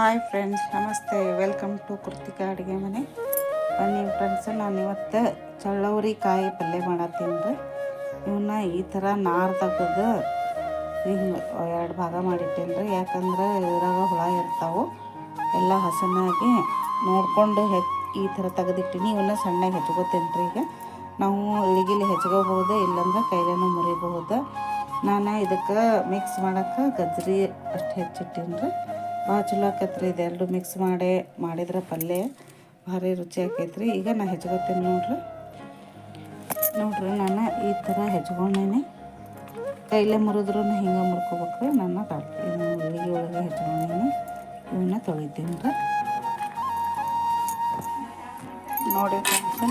Hi friends, ನಮಸ್ತೆ. Welcome to Kritika ಅಡುಗೆ ಮನೆ. ಬನ್ನಿ ಫ್ರೆಂಡ್ಸ್, ನಾನು ಇವತ್ತು ಚಳ್ಳವರಿ ಕಾಯಿ ಪಲ್ಯ ಮಾಡತ್ತೀನಿ ರೀ. ಇವನ್ನ ಈ ಥರ ನಾರು ತೆಗೆದು ಹಿಂಗೆ ಎರಡು ಭಾಗ ಮಾಡಿಟ್ಟೇನಿ ರೀ. ಯಾಕಂದ್ರೆ ಇದ್ರಾಗ ಹುಳ ಇರ್ತಾವೆ. ಎಲ್ಲ ಹಸನಾಗಿ ನೋಡಿಕೊಂಡು ಹೆಚ್ ಈ ಥರ ತೆಗೆದಿಟ್ಟಿನಿ. ಇವನ್ನ ಸಣ್ಣಗೆ ಹೆಚ್ಕೋತೀನಿ ರೀ ಈಗ. ನಾವು ಇಳಿಗಿಲಿ ಹೆಚ್ಕೋಬಹುದು, ಇಲ್ಲಾಂದ್ರೆ ಕೈಲೇನೂ ಮುರಿಬಹುದು. ನಾನು ಇದಕ್ಕೆ ಮಿಕ್ಸ್ ಮಾಡೋಕ್ಕೆ ಗಜ್ರಿ ಅಷ್ಟು ಹೆಚ್ಚಿಟ್ಟೀನಿ ರೀ. ಭಾಳ ಚಲೋ ಆಕೈತ್ರಿ ಇದೆರಡು ಮಿಕ್ಸ್ ಮಾಡಿ ಮಾಡಿದ್ರೆ ಪಲ್ಯ ಭಾರಿ ರುಚಿ ಆಕೈತ್ರಿ. ಈಗ ನಾ ಹೆಚ್ಕೊತೀನಿ ನೋಡ್ರಿ. ನೋಡ್ರಿ, ನಾನು ಈ ಥರ ಹೆಚ್ಕೊಂಡೇನೆ ಕೈಲೇ ಮುರಿದ್ರು ಹಿಂಗೆ ಮುರ್ಕೋಬೇಕ್ರಿ. ನಾನು ಇಳಿಗೆ ಒಳಗೆ ಹೆಚ್ಕೊಂಡೇನೆ ಇವನ್ನ ತೊಳಿತೀನಿ ರೀ. ನೋಡಿ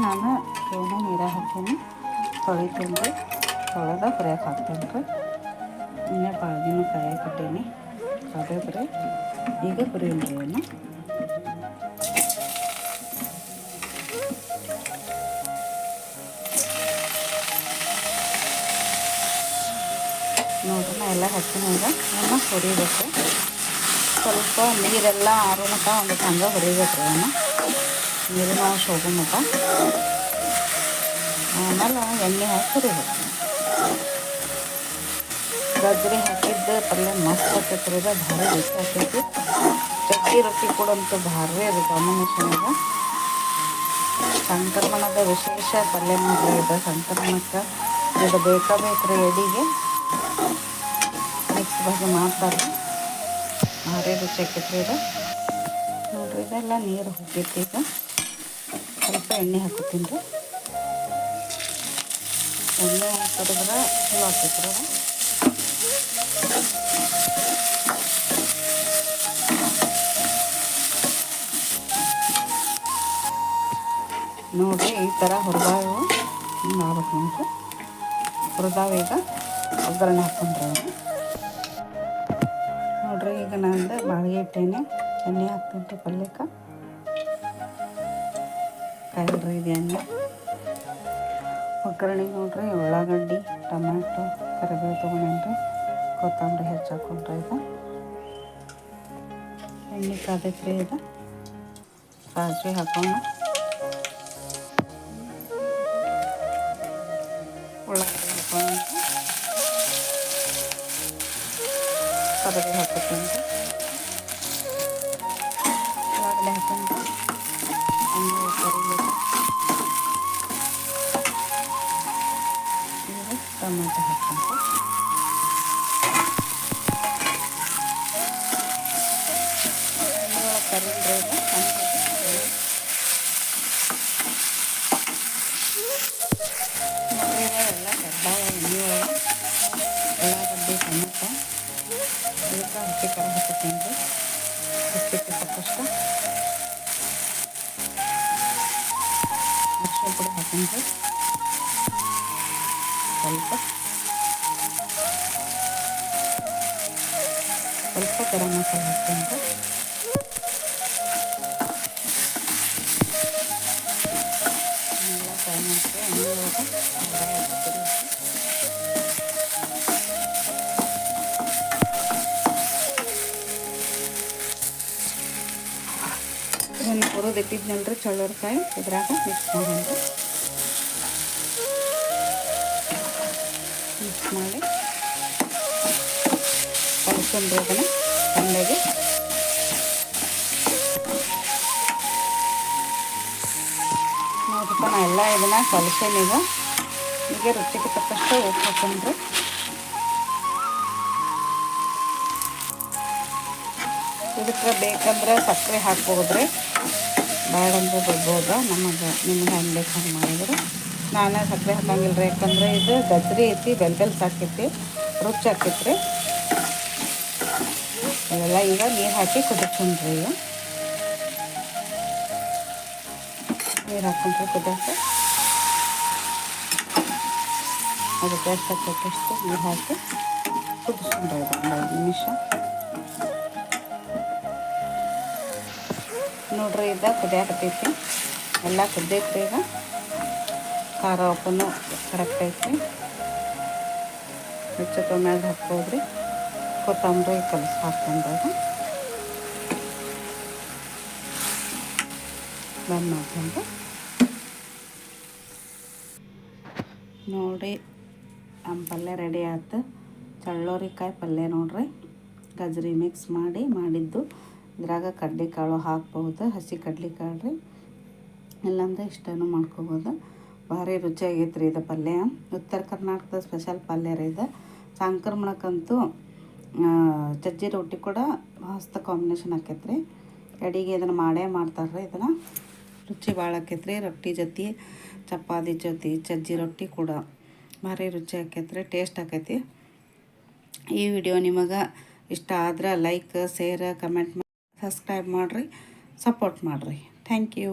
ನಾನು ಇವನ್ನ ನೀರಾಗ ಹಾಕೀನಿ ತೊಳಿತೀನಿ ರೀ. ತೊಳೆದ ಕರೆಯಕ್ಕೆ ಹಾಕ್ತೀನಿ ರೀ. ಇನ್ನೇ ಬಾಗಿನೂ ಕಾಯಕಟ್ಟೀನಿ ಕಾದ್ರೆ ಈಗ ಕುರಿಯೋಣ ಇವನ್ನ ನೋಡ್ರಿ ನಾ ಎಲ್ಲ ಹಚ್ಚಿನಾಗ ಇವನ್ನ ಹುರಿಬೇಕು ಸ್ವಲ್ಪ ನೀರೆಲ್ಲ ಆರೋ ಮಟ್ಟ ಒಂದು ಹಂಗೆ ಹುರಿಬೇಕು ರೀ ಅವನ್ನ ನೀರಿನ ಅಂಶ ಹೋಗೋ ಮಟ್ಟ ಆಮೇಲೆ ಎಣ್ಣೆ ಹಾಕಿ ಹುರಿಬೇಕು ಗಜ್ರಿ ಹಾಕಿದ್ದ ಪಲ್ಯ ಮಸ್ತ್ ಆಗ್ತೈತೆ ರೀ, ಭಾರಿ ರುಚಿ ಆಗ್ತೈತಿ. ಚಕ್ಕಿ ರೊಟ್ಟಿ ಕೂಡ ಅಂತೂ ಭಾರಿ ಅದು ಕಾಂಬಿನೇಷನ್ ಇದೆ ಸಂಕ್ರಮಣದ ವಿಶೇಷ ಪಲ್ಯ ಮಾಡ್ರಿ ಇದು, ಸಂಕ್ರಮಣಕ್ಕೆ ಇದು ಬೇಕಾ ಬೇಕ್ರಿ ಎಡಿಗೆ ಮಿಕ್ಸ್ ಬಗ್ಗೆ ಮಾಡ್ತಾರೆ ಭಾರಿ ರುಚಿ ಆಕೈತ್ರಿ ಇದು. ನೋಡ್ರಿ, ಇದೆಲ್ಲ ನೀರು ಹೋಗಿತ್ತು ಈಗ. ಸ್ವಲ್ಪ ಎಣ್ಣೆ ಹಾಕೋತೀನಿ ರೀ. ಎಣ್ಣೆ ಹಾಕಿದ್ರೆ ಚಲೋ ಆಗ್ತೈತ್ರಿ ಅದು. ನೋಡ್ರಿ ಈ ಥರ ಹುರಿದಾವು ನಿಮಿಷ. ನೋಡ್ರಿ ಹುರಿದಾವ ಈಗ ಒಗ್ಗರಣೆ ಹಾಕೊಂಡ್ರೆ ನೋಡ್ರಿ, ಈಗ ನಂದು ಬಾಳಿಗೆ ಇಟ್ಟೇನೆ ಎಣ್ಣೆ ಹಾಕ್ತೀನಿ ಪಲ್ಯಕ್ಕೆ ಕಾಯಿಲ್ರಿ ಇದು ಎಣ್ಣೆ. ಒಗ್ಗರಣೆಗೆ ನೋಡ್ರಿ, ಉಳ್ಳಾಗಡ್ಡಿ, ಟೊಮ್ಯಾಟೊ, ಕರಿಬೇವು ತೊಗೊಂಡೇನ್ರಿ ಕೊತ್ತಂಬರಿ ಹೆಚ್ಚು ಹಾಕೊಂಡ್ರೆ ಇದು ಎಣ್ಣೆ ಕಾದೈತ್ರಿ ಇದು ಸಾಸಿವೆ ಹಾಕೋಣ. ಕರಿಬೇವು ಹಾಕೋತೀನಿ ಉಳ್ಳಾಗಡ್ಡಿ ಹಾಕೊಂಡು ಎಣ್ಣೆ ಕರಿಬೇಕು ಹಾಕೋತೀನಿ ರೀ ರುಚಿಗೆ ತಕ್ಕಷ್ಟು ಅರಿಶಿನ ಪುಡಿ ಹಾತೀನಿ ರೀ ಸ್ವಲ್ಪ ಸ್ವಲ್ಪ ಗರಂ ಮಸಾಲೆ ಹಾಕ್ತೀನಿ ಇಟ್ಟಿದ್ನಲ್ರಿ ಚಳ್ಳೂರ್ಕಾಯಿ ಇದ್ರಾಗ ಮಿಕ್ಸ್ ಮಾಡೋಣ. ಮಿಕ್ಸ್ ಮಾಡಿ ಕಲಿಸ್ಕೊಂಡು ಅದನ್ನು ಸಣ್ಣಗೆ ನೋಡ್ರಿಪ್ಪ, ನಾ ಎಲ್ಲ ಇದನ್ನ ಕಲಿಸೇನೀಗ ಈಗ. ರುಚಿಗೆ ತಕ್ಕಷ್ಟು ಉಪ್ಪು ಹಾಕೊಂಡ್ರೆ. ಇದಕ್ಕೆ ಬೇಕಂದ್ರೆ ಸಕ್ಕರೆ ಹಾಕ್ಬೋದ್ರಿ. ಬೇಡಂದ್ರೆ ಬಿಡ್ಬೋದು ನಮಗೆ ನಿಮ್ಗೆ ಹೆಂಗೆ ಬೇಕು ಹಂಗೆ ಮಾಡಿದ್ರೆ. ನಾನು ಸಕ್ಕರೆ ಹಾಕಂಗಿಲ್ಲ ರೀ ಯಾಕಂದರೆ ಇದು ಗಜ್ರಿ ಐತಿ ಬೆಲ್ ಬೆಲ್ ಸಾಕೈತಿ ರುಚಿ ರೀ ಇವೆಲ್ಲ ಈಗ ನೀರು ಹಾಕಿ ಕುದಿಸ್ಕೊಂಡ್ರಿ ಈಗ. ನೀರು ಹಾಕೊಂಡ್ರಿ ಕುದಿಯಕ್ಕೆ ಅದಕ್ಕೆ ಎಷ್ಟು ಹಾಕೈತಷ್ಟು ನೀರು ಹಾಕಿ ಕುದಿಸ್ಕೊಂಡ್ರಿ ಒಂದು ನಿಮಿಷ. ನೋಡ್ರಿ, ಇದು ಕುದಿಯಾಕತ್ತೈತಿ ಎಲ್ಲ ಕುದ್ದೈತ್ರಿ ಈಗ. ಖಾರ ಉಪ್ಪನ್ನು ಕರೆಕ್ಟ್ ಹೆಚ್ಚು ಮ್ಯಾಗ ಹಾಕ್ಬೋದ್ರಿ. ಕೊತ್ತಂಬರಿ ಕಲಸಿ ಹಾಕೊಂಡಾಗ ಬಂದ್ ಮಾಡ್ಕೊಂಡು. ನೋಡಿ ನಮ್ಮ ಪಲ್ಯ ರೆಡಿ ಆಯ್ತು. ಚಳ್ಳೋರಿಕಾಯಿ ಪಲ್ಯ ನೋಡ್ರಿ. ಗಜ್ರಿ ಮಿಕ್ಸ್ ಮಾಡಿ ಮಾಡಿದ್ದು. ಇದ್ರಾಗ ಕಡ್ಲೆಕಾಳು ಹಾಕ್ಬೋದು ಹಸಿ ಕಡ್ಲೆಕಾಳು ರೀ ಇಲ್ಲಾಂದ್ರೆ ಇಷ್ಟನೂ ಮಾಡ್ಕೋಬೋದು. ಭಾರಿ ರುಚಿಯಾಗೈತೆ ರೀ ಇದು ಪಲ್ಯ. ಉತ್ತರ ಕರ್ನಾಟಕದ ಸ್ಪೆಷಲ್ ಪಲ್ಯ ರೀ ಇದು. ಸಂಕ್ರಮಣಕ್ಕಂತೂ ಚಜ್ಜಿ ರೊಟ್ಟಿ ಕೂಡ ಮಸ್ತ್ ಕಾಂಬಿನೇಷನ್ ಆಕೈತೆ ರೀ ಅಡಿಗೆ ಇದನ್ನು ಮಾಡೇ ಮಾಡ್ತಾರೆ ರೀ ಇದನ್ನು. ರುಚಿ ಭಾಳ ಆಕೈತೆ ರೀ ರೊಟ್ಟಿ ಜೊತೆ, ಚಪಾತಿ ಜೊತೆ ಚಜ್ಜಿ ರೊಟ್ಟಿ ಕೂಡ ಭಾರಿ ರುಚಿ ಆಕೈತೆ ರೀ ಟೇಸ್ಟ್ ಆಕೈತಿ. ಈ ವಿಡಿಯೋ ನಿಮಗೆ ಇಷ್ಟ ಆದ್ರೆ ಲೈಕ್ ಶೇರ್ ಕಮೆಂಟ್ ಸಬ್ಸ್ಕ್ರೈಬ್ ಮಾಡಿರಿ ಸಪೋರ್ಟ್ ಮಾಡಿರಿ. Thank you